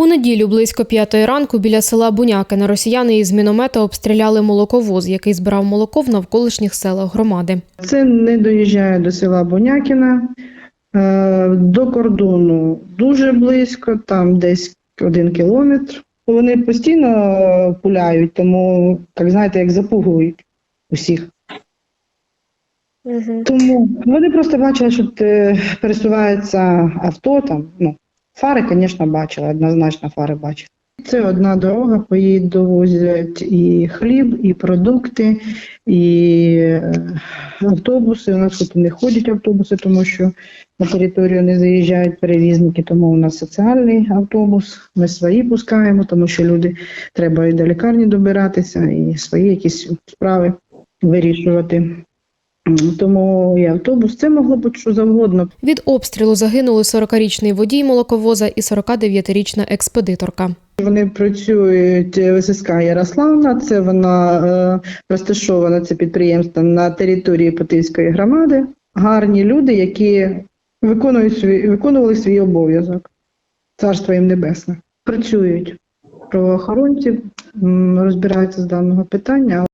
У неділю близько п'ятої ранку біля села Бунякина росіяни із міномета обстріляли молоковоз, який збирав молоко в навколишніх селах громади. Це не доїжджає до села Бонякіна, е, до кордону дуже близько, там десь один кілометр. Вони постійно е, пуляють, тому, як знаєте, як запугують усіх. Тому вони просто бачили, що пересувається авто там. Ну, фари, звісно, бачили, однозначно фари бачили. Це одна дорога, по їй довозять і хліб, і продукти, і е, автобуси. У нас тут не ходять автобуси, тому що на територію не заїжджають перевізники, тому у нас соціальний автобус. Ми свої пускаємо, тому що люди треба і до лікарні добиратися, і свої якісь справи вирішувати. Тому і автобус це могло бути що завгодно. Від обстрілу загинули 40-річний водій молоковоза і 49-річна експедиторка. Вони працюють в ССК Ярославна. Це вона е, розташована це підприємство на території Потильської громади. Гарні люди, які виконують свій, виконували свій обов'язок. Царство їм небесне. Працюють правоохоронці, розбираються з даного питання.